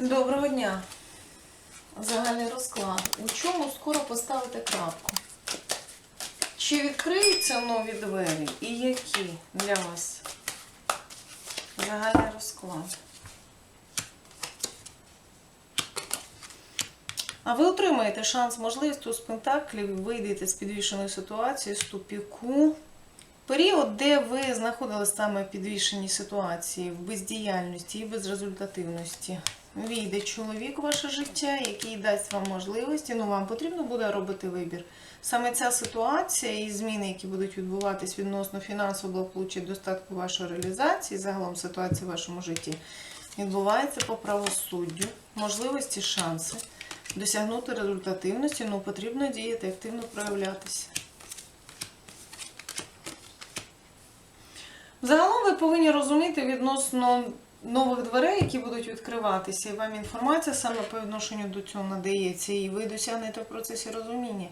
Доброго дня. Загальний розклад. У чому скоро поставити крапку? Чи відкриються нові двері і які для вас? Загальний розклад. А ви отримаєте шанс, можливість у спектаклі, вийдете з підвішеної ситуації, з тупіку. Період, де ви знаходились саме в підвішеній ситуації, в бездіяльності і безрезультативності. Війде чоловік у ваше життя, який дасть вам можливості, ну вам потрібно буде робити вибір. Саме ця ситуація і зміни, які будуть відбуватись відносно фінансового благополуччя, достатку вашої реалізації, загалом ситуації в вашому житті, відбувається по правосуддю, можливості, шанси досягнути результативності, ну потрібно діяти, активно проявлятися. Загалом ви повинні розуміти відносно нових дверей, які будуть відкриватися, і вам інформація саме по відношенню до цього надається, і ви досягнете в процесі розуміння,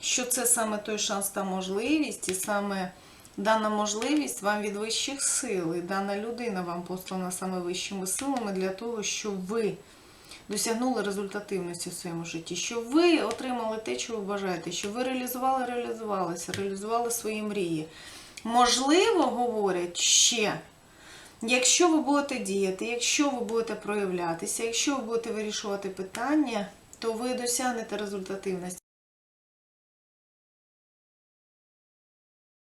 що це саме той шанс та можливість, і саме дана можливість вам від вищих сил, і дана людина вам послана саме вищими силами для того, щоб ви досягнули результативності в своєму житті, щоб ви отримали те, що ви бажаєте, щоб ви реалізували, реалізувалися, реалізували свої мрії. Можливо, говорять ще, якщо ви будете діяти, якщо ви будете проявлятися, якщо ви будете вирішувати питання, то ви досягнете результативності.